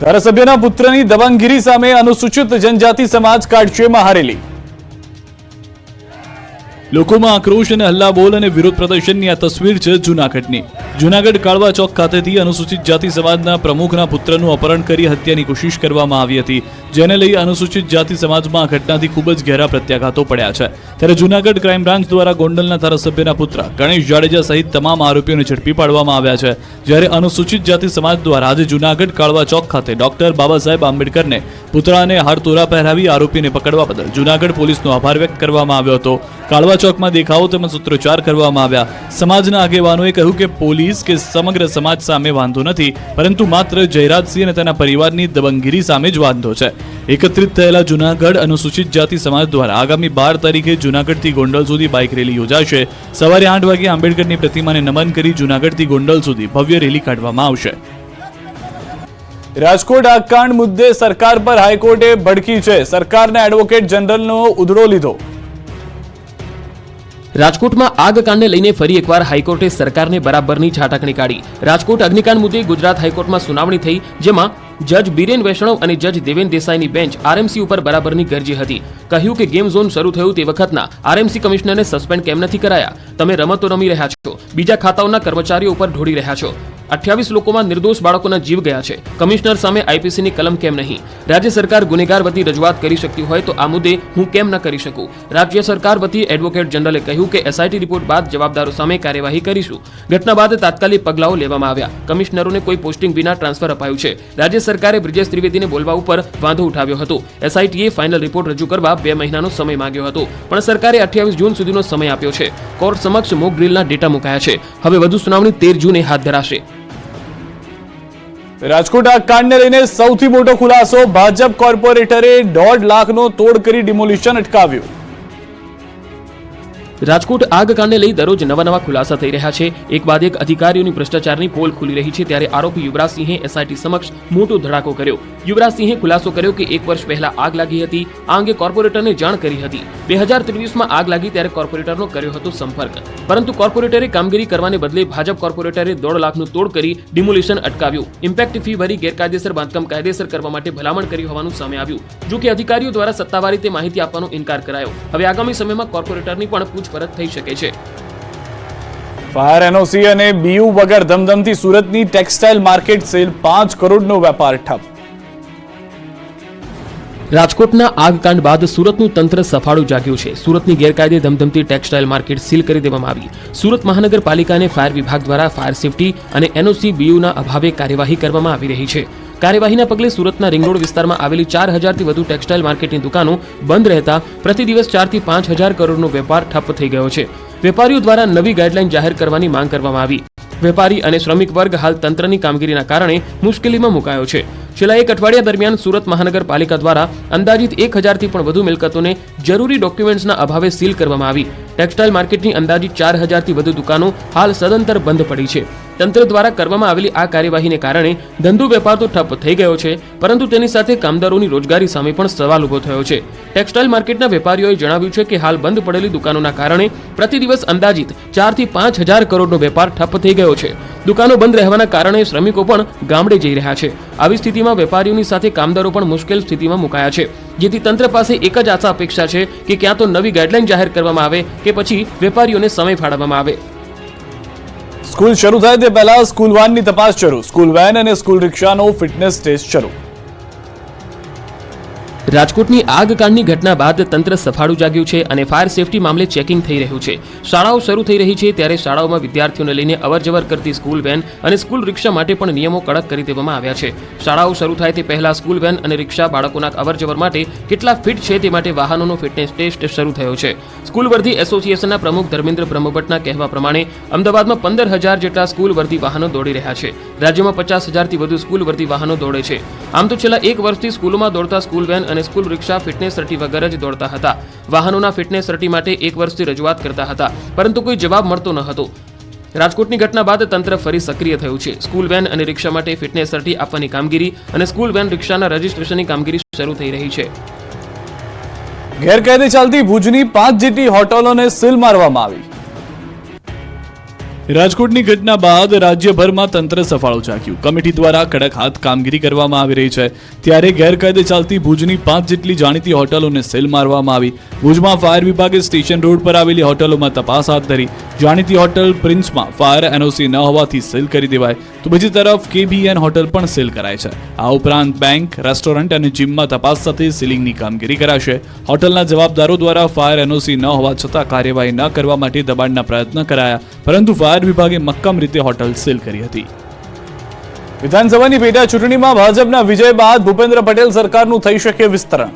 ધારાસભ્યના પુત્રની દબંગગીરી સામે અનુસૂચિત જનજાતિ સમાજ કાઢશે મહારેલી. લોકોમાં આક્રોશ અને હલ્લાબોલ અને વિરોધ પ્રદર્શનની આ તસવીર છે જૂનાગઢની. જૂનાગઢ કાળવા ચોક ખાતેથી અનુસૂચિત જાતિ સમાજના પ્રમુખના પુત્રનું અપહરણ કરી હત્યાની કોશિશ કરવામાં આવી હતી. જેને લઈ અનુસૂચિત જાતિ સમાજમાં આ ઘટનાથી ખૂબ જ ઘેરા પ્રત્યાઘાતો પડ્યા છે. ત્યારે જૂનાગઢ ક્રાઇમ બ્રાન્ચ દ્વારા ગોંડલના ધારાસભ્યના પુત્ર ગણેશ જાડેજા સહિત તમામ આરોપીઓને ઝડપી પાડવામાં આવ્યા છે. જ્યારે અનુસૂચિત જાતિ સમાજ દ્વારા આજે જૂનાગઢ કાળવા ચોક ખાતે ડોક્ટર બાબા સાહેબ આંબેડકરને પુતળાને હારતોરા પહેરાવી આરોપીને પકડવા બદલ જૂનાગઢ પોલીસનો આભાર વ્યક્ત કરવામાં આવ્યો હતો. કાળવા ચોકમાં દેખાવો તેમજ સૂત્રોચ્ચાર કરવામાં આવ્યા. સમાજના આગેવાનોએ કહ્યું કે પોલીસ કે સમગ્ર સમાજ સામે વાંધો નથી, પરંતુ માત્ર જયરાજસિંહ અને તેના પરિવારની દબંગગીરી સામે જ વાંધો છે. એકત્રિત થયેલા જુનાગઢ અનુસૂચિત જાતિ સમાજ દ્વારા આગામી બાર તારીખે જુનાગઢથી ગોંડલ સુધી બાઇક રેલી યોજાશે. સવારે આઠ વાગે આંબેડકરની પ્રતિમાને નમન કરી જુનાગઢથી ગોંડલ સુધી ભવ્ય રેલી કાઢવામાં આવશે. રાજકોટ આગકાંડ મુદ્દે સરકાર પર હાઈકોર્ટે ભડકી છે. સરકારને એડવોકેટ જનરલનો ઉધડો લીધો. રાજકોટમાં આગ કાંડને લઈને ફરી એકવાર હાઈકોર્ટે સરકારને બરાબરની છાટકણી કાઢી. રાજકોટ અગ્નિકાંડ મુદ્દે ગુજરાત હાઈકોર્ટમાં સુનાવણી થઈ, જેમાં જજ બીરેન વૈષ્ણવ અને જજ દેવેન દેસાઈની બેન્ચ આરએમસી ઉપર બરાબરની ગરજી હતી. કહ્યું કે ગેમ ઝોન શરૂ થયું તે વખતના આરએમસી કમિશનરને સસ્પેન્ડ કેમ નથી કરાયા? તમે રમતો રમી રહ્યા છો. બીજા ખાતાઓના કર્મચારીઓ ઉપર ઢોળી રહ્યા છો. અઠ્યાવીસ લોકોમાં નિર્દોષ બાળકોના જીવ ગયા છે. કમિશનર સામે આઈપીસીની કલમ કેમ નહીં? રાજ્ય સરકાર ગુનેગાર વતી રજૂઆત કરી શકતી હોય તો આ મુદ્દે હું કેમ ન કરી શકું? રાજ્ય સરકાર વતી એડવોકેટ જનરલે કહ્યું કે એસઆઈટી રિપોર્ટ બાદ જવાબદારો સામે કાર્યવાહી કરીશું. ઘટના બાદ તાત્કાલિક પગલાઓ લેવામાં આવ્યા. કમિશનરોને કોઈ પોસ્ટિંગ વિના ટ્રાન્સફર અપાયું છે. રાજ્ય સરકારે બ્રિજેશ ત્રિવેદીને બોલવા ઉપર વાંધો ઉઠાવ્યો હતો. એસઆઈટીએ ફાઇનલ રિપોર્ટ રજૂ કરવા બે મહિનાનો સમય માંગ્યો હતો. પણ સરકારે અઠ્યાવીસ જૂન સુધીનો સમય આપ્યો છે. કોર્ટ સમક્ષ મોક ડ્રીલના ડેટા મુકાયા છે. હવે વધુ સુનાવણી તેર જૂને હાથ ધરાશે. રાજકોટ આ કાંડને લઈને સૌથી મોટો ખુલાસો ભાજપ કોર્પોરેટરે દોઢ લાખનો તોડ કરી ડિમોલિશન અટકાવ્યું. રાજકોટ આગ કાંડને લઈ દરરોજ નવા નવા ખુલાસા થઈ રહ્યા છે. એક બાદ એક અધિકારીઓની ભ્રષ્ટાચારની પોલ ખુલી રહી છે ત્યારે આરોપી યુવરાજસિંહે એસઆઈટી સમક્ષ મોટો ધડાકો કર્યો. યુવરાજસિંહે ખુલાસો કર્યો કે એક વર્ષ પહેલા આગ લાગી હતી. આ અંગે કોર્પોરેટરને જાણ કરી હતી. બે હજાર ત્રેવીસમાં આગ લાગી ત્યારે કોર્પોરેટરનો કર્યો હતો સંપર્ક. પરંતુ કોર્પોરેટરે કામગીરી કરવાને બદલે ભાજપ કોર્પોરેટરે દોઢ લાખનું તોડ કરી ડિમોલિશન અટકાવ્યું. ઇમ્પેક્ટ ફી ભરી ગેરકાયદેસર બાંધકામ કાયદેસર કરવા માટે ભલામણ કરી હોવાનું સામે આવ્યું. જો કે અધિકારીઓ દ્વારા સત્તાવાર રીતે માહિતી આપવાનો ઇનકાર કરાયો. હવે આગામી સમયમાં કોર્પોરેટરની પણ પૂછપરછ થઈ શકે છે. ફાયર એનઓસી અને બીયુ વગર ધમધમતી સુરતની ટેક્સટાઇલ માર્કેટ સેલ પાંચ કરોડનો વેપાર ઠપ. રાજકોટના આગકાંડ બાદ સુરતનું તંત્ર સફાળું જાગ્યું છે. સુરતની ગેરકાયદે ધમધમતી ટેક્સટાઇલ માર્કેટ સીલ કરી દેવામાં આવી. સુરત મહાનગરપાલિકાને ફાયર વિભાગ દ્વારા ફાયર સેફટી અને એનઓસી બીયુના અભાવે કાર્યવાહી કરવામાં આવી રહી છે. કાર્યવાહીના પગલે સુરતના રિંગ રોડ વિસ્તારમાં આવેલી ચાર હજારથી વધુ ટેક્સટાઇલ માર્કેટની દુકાનો બંધ રહેતા પ્રતિ દિવસ ચારથી પાંચ હજાર કરોડનો વેપાર ઠપ્પ થઈ ગયો છે. વેપારીઓ દ્વારા નવી ગાઈડલાઈન જાહેર કરવાની માંગ કરવામાં આવી. વેપારી અને શ્રમિક વર્ગ હાલ તંત્રની કામગીરીના કારણે મુશ્કેલીમાં મુકાયો છે. છેલ્લા એક અઠવાડિયા દરમિયાન સુરત મહાનગરપાલિકા દ્વારા અંદાજિત એક હજારથી પણ વધુ મિલકતોને જરૂરી ડોક્યુમેન્ટ્સના અભાવે સીલ કરવામાં આવી. ટેક્સટાઇલ માર્કેટની અંદાજિત ચાર હજારથી વધુ દુકાનો હાલ સદંતર બંધ પડી છે. તંત્ર દ્વારા કરવામાં આવેલી આ કાર્યવાહીને કારણે ધંધો વેપાર તો ઠપ થઈ ગયો છે, પરંતુ તેની સાથે કામદારોની રોજગારી સામે પણ સવાલ ઊભો થયો છે. ટેક્સટાઇલ માર્કેટના વેપારીઓએ જણાવ્યું છે કે હાલ બંધ પડેલી દુકાનોના કારણે પ્રતિ દિવસ અંદાજિત ચારથી પાંચ હજાર કરોડનો વેપાર ઠપ થઈ ગયો છે. દુકાનો બંધ રહેવાના કારણે શ્રમિકો પણ ગામડે જઈ રહ્યા છે. આવી સ્થિતિમાં વેપારીઓની સાથે કામદારો પણ મુશ્કેલ સ્થિતિમાં મુકાયા છે. જેથી તંત્ર પાસે એક જ આશા અપેક્ષા છે કે ક્યાં તો નવી ગાઈડલાઈન જાહેર કરવામાં આવે કે પછી વેપારીઓને સમય ફાળવવામાં આવે. સ્કૂલ શરૂ થાય તે પહેલા સ્કૂલ વાનની તપાસ શરૂ. સ્કૂલ વેન અને સ્કૂલ રિક્ષાનો ફિટનેસ ટેસ્ટ શરૂ. રાજકોટની આગકાંડની ઘટના બાદ તંત્ર સફાળું જાગ્યું છે અને ફાયર સેફટી મામલે ચેકિંગ થઈ રહ્યું છે. શાળાઓ શરૂ થઈ રહી છે ત્યારે શાળાઓમાં વિદ્યાર્થીઓને લઈને અવરજવર કરતી સ્કૂલ વેન અને સ્કૂલ રિક્ષા માટે પણ નિયમો કડક કરી દેવામાં આવ્યા છે. શાળાઓ શરૂ થાય તે પહેલા સ્કૂલ વેન અને રિક્ષા બાળકોના અવરજવર માટે કેટલા ફિટ છે તે માટે વાહનોનો ફિટનેસ ટેસ્ટ શરૂ થયો છે. સ્કૂલ વર્ધી એસોસિએશનના પ્રમુખ ધર્મેન્દ્ર બ્રહ્મભટ્ટના કહેવા પ્રમાણે, અમદાવાદમાં પંદર હજાર જેટલા સ્કૂલ વર્ધી વાહનો દોડી રહ્યા છે. રાજ્યમાં પચાસ હજારથી વધુ સ્કૂલ વર્ધી વાહનો દોડે છે. આમ તો છેલ્લા એક વર્ષથી સ્કૂલોમાં દોડતા સ્કૂલ વેન અને સ્કૂલ, રિક્ષા, ફિટનેસ સર્ટી વગર જ દોડતા હતા. વાહનોના ફિટનેસ સર્ટી માટે એક વર્ષથી રજૂઆત કરતા હતા, પરંતુ કોઈ જવાબ મળતો ન હતો. રાજકોટની ઘટના બાદ તંત્ર ફરી સક્રિય થયું છે. સ્કૂલ વેન અને રિક્ષા માટે ફિટનેસ સર્ટી આપવાની કામગીરી અને સ્કૂલ વેન, રિક્ષાના રજીસ્ટ્રેશનની કામગીરી શરૂ થઈ રહી છે. ગેરકાયદે ચાલતી ભુજની પાંચ જેટલી હોટલોને સીલ મારવામાં આવી. રાજકોટની ઘટના બાદ રાજ્યભરમાં તંત્ર સફાળો ચાક્યું કમિટી દ્વારા કડક હાથ કામગીરી કરવામાં આવી રહી છે. ત્યારે ગેરકાયદે ચાલતી ભુજની પાંચ જેટલી જાણીતી હોટલોને સેલ મારવામાં આવી. ભુજમાં ફાયર વિભાગે સ્ટેશન રોડ પર આવેલી હોટલોમાં તપાસ હાથ ધરી. જાણીતી હોટલ પ્રિન્સમાં ફાયર એનઓસી ન હોવાથી સેલ કરી દેવાય. તો બીજી તરફ કેબીએન હોટલ પણ સેલ કરાય છે. આ ઉપરાંત બેંક, રેસ્ટોરન્ટ અને જીમમાં તપાસ સાથે સીલિંગની કામગીરી કરાશે. હોટલના જવાબદારો દ્વારા ફાયર એનઓસી ન હોવા છતાં કાર્યવાહી ન કરવા માટે દબાણના પ્રયત્ન કરાયા. પરંતુ ફાયર વિભાગે મક્કમ રીતે હોટલ સીલ કરી હતી. વિધાનસભાની પેટા ચૂંટણીમાં ભાજપના વિજય બાદ ભૂપેન્દ્ર પટેલ સરકારનું થઈ શકે વિસ્તરણ.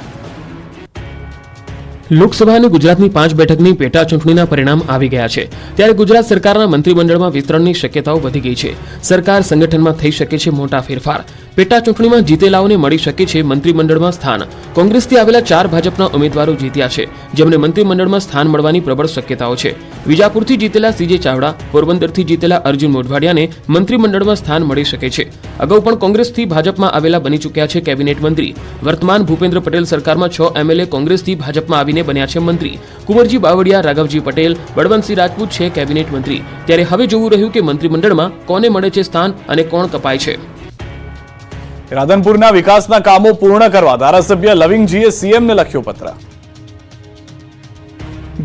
લોકસભા અને ગુજરાતની પાંચ બેઠકની પેટા ચૂંટણીના પરિણામ આવી ગયા છે. ત્યારે ગુજરાત સરકારના મંત્રીમંડળમાં વિસ્તરણની શક્યતાઓ વધી ગઈ છે. સરકાર સંગઠનમાં થઈ શકે છે મોટા ફેરફાર. પેટા ચૂંટણીમાં જીતેલાઓને મળી શકે છે મંત્રીમંડળમાં સ્થાન. કોંગ્રેસથી આવેલા ચાર ભાજપના ઉમેદવારો જીત્યા છે, જેમને મંત્રીમંડળમાં સ્થાન મળવાની પ્રબળ શક્યતાઓ છે. વિજાપુરથી જીતેલા સીજે ચાવડા, પોરબંદરથી જીતેલા અર્જુન મોઢવાડિયાને મંત્રીમંડળમાં સ્થાન મળી શકે છે. અગાઉ પણ કોંગ્રેસથી ભાજપમાં આવેલા બની ચૂક્યા છે કેબિનેટ મંત્રી. વર્તમાન ભૂપેન્દ્ર પટેલ સરકારમાં છ એમએલએ કોંગ્રેસથી ભાજપમાં આવીને બન્યા છે મંત્રી. કુંવરજી બાવળિયા, રાઘવજી પટેલ, બળવંતસિંહ રાજપૂત છે કેબિનેટ મંત્રી. ત્યારે હવે જોવું રહ્યું કે મંત્રીમંડળમાં કોને મળે છે સ્થાન અને કોણ કપાય છે. રાધનપુરના વિકાસના કામો પૂર્ણ કરવા ધારાસભ્ય લવિંગજીએ સીએમને લખ્યો પત્ર.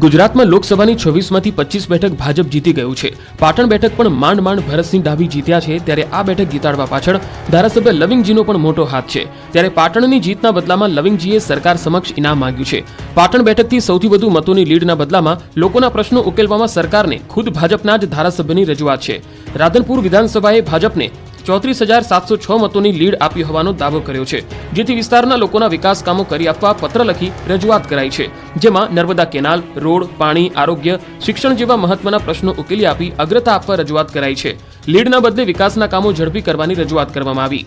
ગુજરાતમાં લોકસભાની છવ્વીસમાંથી પચીસ બેઠક ભાજપ જીતી ગયું છે. પાટણ બેઠક પણ માંડ માંડ ભરતસિંહ ડાભી જીત્યા છે, ત્યારે આ બેઠક જીતાડવા પાછળ ધારાસભ્ય લવિંગજીનો પણ મોટો હાથ છે. ત્યારે પાટણની જીતના બદલામાં લવિંગજીએ સરકાર સમક્ષ ઇનામ માંગ્યું છે. પાટણ બેઠકથી સૌથી વધુ મતોની લીડના બદલામાં લોકોના પ્રશ્નો ઉકેલવામાં સરકારને ખુદ ભાજપના જ ધારાસભ્યની રજૂઆત છે. રાધનપુર વિધાનસભાએ ભાજપને ચોત્રીસ હજાર સાતસો છ મતોની લીડ આપી હોવાનો દાવો કર્યો છે, જેથી વિસ્તારના લોકોના વિકાસ કામો કરી આપવા પત્ર લખી રજૂઆત કરાઈ છે. જેમાં નર્મદા કેનાલ, રોડ, પાણી, આરોગ્ય, શિક્ષણ જેવા મહત્વના પ્રશ્નો ઉકેલી આપી અગ્રતા આપવા રજૂઆત કરાઈ છે. લીડના બદલે વિકાસના કામો ઝડપી કરવાની રજૂઆત કરવામાં આવી.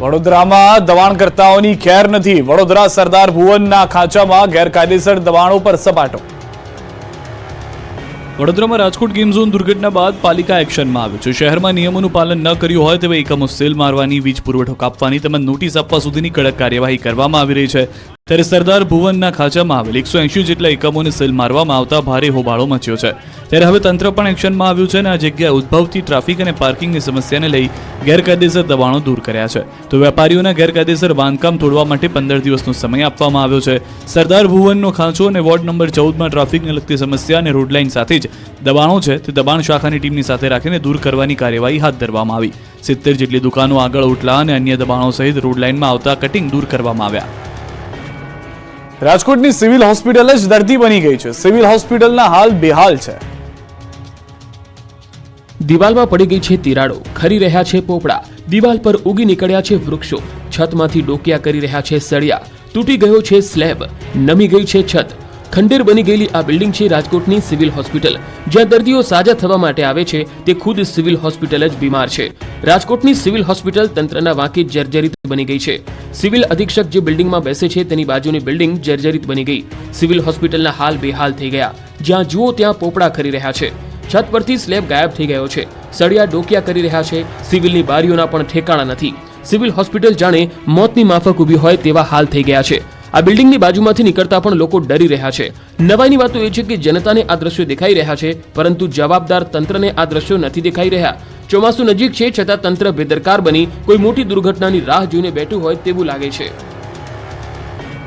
વડોદરામાં દબાણકર્તાઓની ખેર નથી. વડોદરા સરદાર ભુવનના ખાંચામાં ગેરકાયદેસર દબાણો પર સપાટો. વડોદરામાં રાજકોટ ગેમ ઝોન દુર્ઘટના બાદ પાલિકા એક્શનમાં આવ્યું છે. શહેરમાં નિયમોનું પાલન ન કર્યું હોય તેવા એકમો સેલ મારવાની, વીજ પુરવઠો કાપવાની તેમજ નોટિસ આપવા સુધીની કડક કાર્યવાહી કરવામાં આવી રહી છે. ત્યારે સરદાર ભુવનના ખાંચામાં આવેલ એકસો એંશી જેટલા એકમોને સેલ મારવામાં આવતા ભારે હોબાળો મચ્યો છે. ત્યારે હવે તંત્ર પણ એક્શનમાં આવ્યું છે અને આ જગ્યાએ ઉદ્ભવતી ટ્રાફિક અને પાર્કિંગની સમસ્યાને લઈ ગેરકાયદેસર દબાણો દૂર કર્યા છે. તો વેપારીઓના ગેરકાયદેસર બાંધકામ તોડવા માટે પંદર દિવસનો સમય આપવામાં આવ્યો છે. સરદાર ભુવનનો ખાંચો અને વોર્ડ નંબર ચૌદમાં ટ્રાફિકને લગતી સમસ્યા અને રોડ લાઇન સાથે જ દબાણો છે તે દબાણ શાખાની ટીમની સાથે રાખીને દૂર કરવાની કાર્યવાહી હાથ ધરવામાં આવી. સિત્તેર જેટલી દુકાનો આગળ ઉટલા અને અન્ય દબાણો સહિત રોડ લાઇનમાં આવતા કટિંગ દૂર કરવામાં આવ્યા. રાજકોટની સિવિલ હોસ્પિટલ જ દર્દી બની ગઈ છે. સિવિલ હોસ્પિટલના હાલ બેહાલ છે. દિવાલમાં પડી ગઈ છે તિરાડો. ખરી રહ્યા છે પોપડા. દિવાલ પર ઉગી નીકળ્યા છે વૃક્ષો. છતમાંથી ડોકિયા કરી રહ્યા છે સળિયા. તૂટી ગયો છે સ્લેબ. નમી ગઈ છે છત. ખંડેર બની ગયેલી આ બિલ્ડિંગ છે રાજકોટની સિવિલ હોસ્પિટલ. જ્યાં દર્દીઓ સાજા થવા માટે આવે છે, તે ખુદ સિવિલ હોસ્પિટલ જ બીમાર છે. રાજકોટની સિવિલ હોસ્પિટલ તંત્રના વાંકે જર્જરિત બની ગઈ છે. સિવિલ અધિક્ષક જે બિલ્ડિંગમાં બેસે છે, તેની બાજુની બિલ્ડિંગ જર્જરિત બની ગઈ. સિવિલ હોસ્પિટલના હાલ બેહાલ થઈ ગયા. જ્યાં જુઓ ત્યાં પોપડા કરી રહ્યા છે. છત પરથી સ્લેબ ગાયબ થઈ ગયો છે. સળિયા ડોકિયા કરી રહ્યા છે. સિવિલની બારીઓના પણ ઠેકાણા નથી. સિવિલ હોસ્પિટલ જાણે મોતની માફક ઊભી હોય તેવા હાલ થઈ ગયા છે. આ બિલ્ડિંગની બાજુમાંથી નીકળતા પણ લોકો ડરી રહ્યા છે. નવાઈની વાતો એ છે કે જનતાને આ દ્રશ્યો દેખાઈ રહ્યા છે, પરંતુ જવાબદાર તંત્રને આ દ્રશ્યો નથી દેખાઈ રહ્યા. ચોમાસું નજીક છે, છતાં તંત્ર બેદરકાર બની, કોઈ મોટી દુર્ઘટનાની રાહ જોઈને બેઠું હોય તેવું લાગે છે.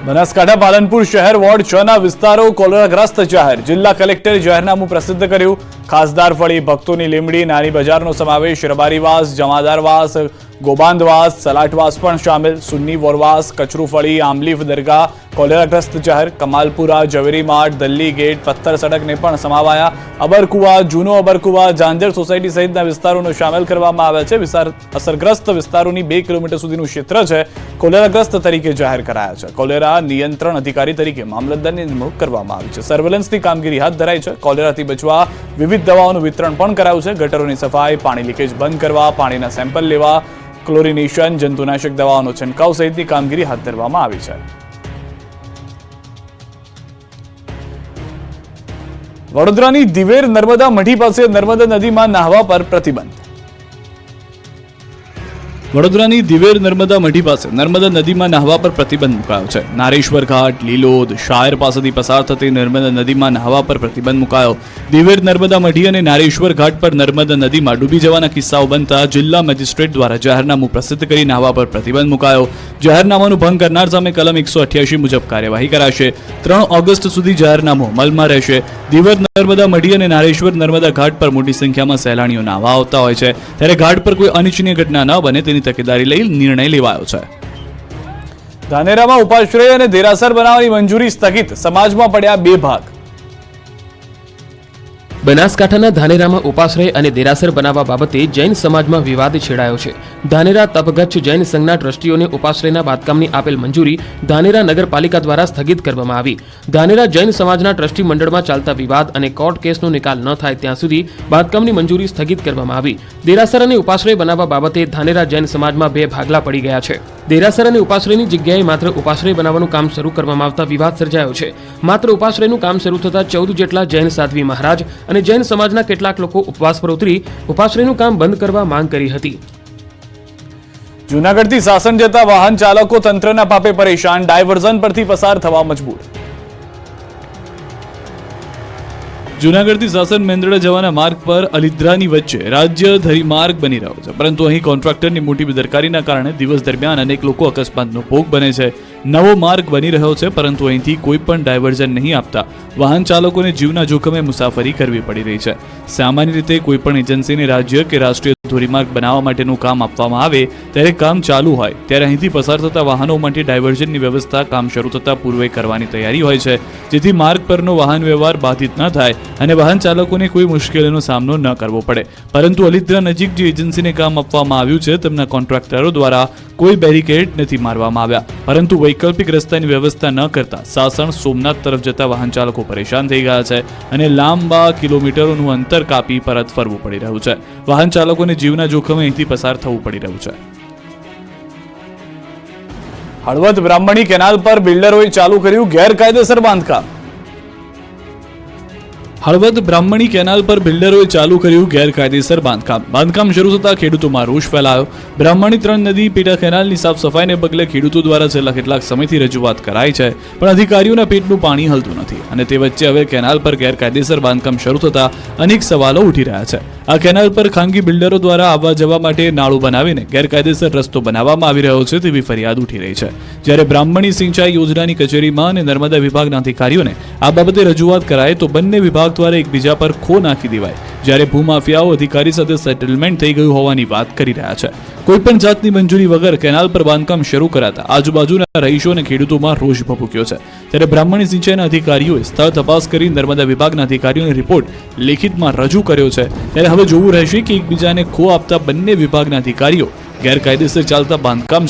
બનાસકાંઠા પાલનપુર શહેર વોર્ડ છ ના વિસ્તારો કોલેરાગ્રસ્ત જાહેર. જિલ્લા કલેક્ટરે જાહેરનામું પ્રસિદ્ધ કર્યું. ખાસદાર ફળી ભક્તોની લીમડી, નાની બજારનો સમાવેશ રબારીવાસ જમાદારવાસ ગોબાંદવાસ સલાટવાસ પણ શામેલ. સુન્ની વોરવાસ, કચરુફળી, આંબલીફ દરગાહ, કોલેરાગ્રસ્ત જાહેર, કમાલપુરા, ઝવેરી માર્ટ દલ્લી ગેટ, પથ્થર સડકને પણ સમાવાયા. અબરકુવા, જૂનો અબરકુવા જાંજર સોસાયટી સહિતના વિસ્તારોને શામેલ કરવામાં આવ્યા છે. વિસ્તાર અસરગ્રસ્ત વિસ્તારોની બે કિલોમીટર સુધીનું ક્ષેત્ર છે. કોલેરાગ્રસ્ત તરીકે જાહેર કરાયા છે. કોલેરા નિયંત્રણ અધિકારી તરીકે મામલતદારની નિમણૂક કરવામાં આવી છે. સર્વેલન્સની કામગીરી હાથ ધરાઈ છે. કોલેરાથી બચવા વિવિધ દવાઓનું વિતરણ પણ કરાયું છે. ગટરોની સફાઈ, પાણી લીકેજ બંધ કરવા, પાણીના સેમ્પલ લેવા ક્લોરિનેશન, જંતુનાશક દવાઓનો છંટકાવ સહિતની કામગીરી હાથ ધરવામાં આવી છે. વડોદરાની દિવેર નર્મદા મઢી પાસે નર્મદા નદીમાં નાહવા પર પ્રતિબંધ. વડોદરાની દિવેર નર્મદા મઢી પાસે નર્મદા નદીમાં નહાવા પર પ્રતિબંધ મુકાયો છે. નારેશ્વર ઘાટ, લીલોદ, શાયર પાસેથી પસાર થતી નર્મદા નદીમાં નહાવા પર પ્રતિબંધ મુકાયો. દિવેર નર્મદા મઢી અને નારેશ્વર ઘાટ પર નર્મદા નદીમાં ડૂબી જવાના કિસ્સાઓ બનતા જિલ્લા મેજિસ્ટ્રેટ દ્વારા જાહેરનામું પ્રસિદ્ધ કરી નહાવા પર પ્રતિબંધ મુકાયો. જાહેરનામાનું ભંગ કરનાર સામે કલમ એકસો અઠ્યાસી મુજબ કાર્યવાહી કરાશે. ત્રણ ઓગસ્ટ સુધી જાહેરનામું અમલમાં રહેશે. દિવેર નર્મદા મઢી અને નારેશ્વર નર્મદા ઘાટ પર મોટી સંખ્યામાં સહેલાણીઓ નાહવા આવતા હોય છે. ત્યારે ઘાટ પર કોઈ અનિચ્છનીય ઘટના ન બને તેની તકેદારી લઈ નિર્ણય લેવાયો છે. ધાનેરામાં ઉપાશ્રય અને દેરાસર બનાવવાની મંજૂરી સ્થગિત. સમાજમાં પડ્યા બે ભાગ. બનાસકાંઠાના ધાનેરામાં ઉપાશ્રય અને દેરાસર બનાવવા બાબતે જૈન સમાજમાં વિવાદ છેડાયો છે. ધાનેરા તપગચ્છ જૈન સંઘના ટ્રસ્ટીઓને ઉપાશ્રયના બાંધકામની આપેલ મંજૂરી ધાનેરા નગરપાલિકા દ્વારા સ્થગિત કરવામાં આવી. ધાનેરા જૈન સમાજના ટ્રસ્ટી મંડળમાં ચાલતા વિવાદ અને કોર્ટ કેસનો નિકાલ ન થાય ત્યાં સુધી બાંધકામની મંજૂરી સ્થગિત કરવામાં આવી. દેરાસર અને ઉપાશ્રય બનાવવા બાબતે ધાનેરા જૈન સમાજમાં બે ભાગલા પડી ગયા છે. દેરાસર અને ઉપાશ્રયની જગ્યાએ માત્ર ઉપાશ્રય બનાવવાનું કામ શરૂ કરવામાં આવતા વિવાદ સર્જાયો છે. માત્ર ઉપાશ્રયનું કામ શરૂ થતાં ચૌદ જેટલા જૈન સાધ્વી મહારાજ અને જૈન સમાજના કેટલાક લોકો ઉપવાસ પર ઉતરી ઉપાશ્રયનું કામ બંધ કરવા માંગ કરી હતી. જૂનાગઢથી સાસણ જતા વાહન ચાલકો તંત્રના પાપે પરેશાન. ડાયવર્ઝન પરથી પસાર થવા મજબૂર. જૂનાગઢથી સાસણ મેંદરડા જવાના માર્ગ પર અલિદ્રાની વચ્ચે રાજ્ય ધરીમાર્ગ બની રહ્યો છે. પરંતુ અહીં કોન્ટ્રાક્ટરની મોટી બેદરકારીના કારણે દિવસ દરમિયાન અનેક લોકો અકસ્માતનો ભોગ બને છે. નવો માર્ગ બની રહ્યો છે, પરંતુ અહીંથી કોઈ પણ ડાયવર્ઝન નહીં આપતા વાહન ચાલકોને જીવના જોખમે મુસાફરી કરવી પડી રહી છે. સામાન્ય રીતે કોઈ પણ એજન્સીને રાજ્ય કે રાષ્ટ્રીય ધોરીમાર્ગ બનાવવા માટેનું કામ આપવામાં આવે, ત્યારે કામ ચાલુ હોય. ત્યારે અહીંથી પસાર થતા વાહનો માટે ડાયવર્ઝનની વ્યવસ્થા કામ શરૂ થતા પૂર્વે કરવાની તૈયારી હોય છે. જેથી માર્ગ પરનો વાહન વ્યવહાર બાધિત ન થાય અને વાહન ચાલકોને કોઈ મુશ્કેલીનો સામનો ન કરવો પડે. પરંતુ અલિદ્રા નજીક જે એજન્સીને કામ આપવામાં આવ્યું છે, તેમના કોન્ટ્રાક્ટરો દ્વારા કોઈ બેરિકેડ નથી મારવામાં આવ્યા. પરંતુ વૈકલ્પિક રસ્તાની વ્યવસ્થા ન કરતા સાસણ, સોમનાથ તરફ જતા વાહન ચાલકો પરેશાન થઈ ગયા છે અને લાંબા કિલોમીટરોનું અંતર કાપી પરત ફરવું પડી રહ્યું છે. વાહન ચાલકોને જીવના જોખમે અહીંથી પસાર થવું પડી રહ્યું છે. હળવદ બ્રાહ્મણી કેનાલ પર બિલ્ડરોએ ચાલુ કર્યું ગેરકાયદેસર બાંધકામ. હળવદ બ્રાહ્મણી કેનાલ પર બિલ્ડરોએ ચાલુ કર્યું ગેરકાયદેસર બાંધકામ. બાંધકામ શરૂ થતાં ખેડૂતોમાં રોષ ફેલાયો. બ્રાહ્મણી ત્રણ નદી પેટા કેનાલની સાફ સફાઈને પગલે ખેડૂતો દ્વારા છેલ્લા કેટલાક સમયથી રજૂઆત કરાઈ છે, પણ અધિકારીઓના પેટનું પાણી હલતું નથી. અને તે વચ્ચે હવે કેનાલ પર ગેરકાયદેસર બાંધકામ શરૂ થતાં અનેક સવાલો ઉઠી રહ્યા છે. આ કેનાલ પર ખાનગી બિલ્ડરો દ્વારા આવવા જવા માટે નાળું બનાવીને ગેરકાયદેસર રસ્તો બનાવવામાં આવી રહ્યો છે તેવી ફરિયાદ ઉઠી રહી છે. જ્યારે બ્રાહ્મણી સિંચાઈ યોજનાની કચેરીમાં અને નર્મદા વિભાગના અધિકારીઓને આ બાબતે રજૂઆત કરાય તો બંને વિભાગ દ્વારા એકબીજા પર ખો નાખી દેવાય. જ્યારે ભૂમાફિયાઓ અધિકારી સાથે સેટલમેન્ટ થઈ ગયું હોવાની વાત કરી રહ્યા છે. કોઈપણ જાતની મંજૂરી વગર કેનાલ પર બાંધકામ શરૂ કરાતા આજુબાજુના રહીશો અને ખેડૂતોમાં રોષ ભભૂક્યો છે. ત્યારે બ્રાહ્મણી સિંચાઈના અધિકારીઓએ સ્થળ તપાસ કરી નર્મદા વિભાગના અધિકારીઓને રિપોર્ટ લેખિતમાં રજૂ કર્યો છે. ત્યારે હવે જોવું રહેશે કે એકબીજાને ખો આપતા બંને વિભાગના અધિકારીઓ ગેરકાયદેસર ચાલતા બાંધકામ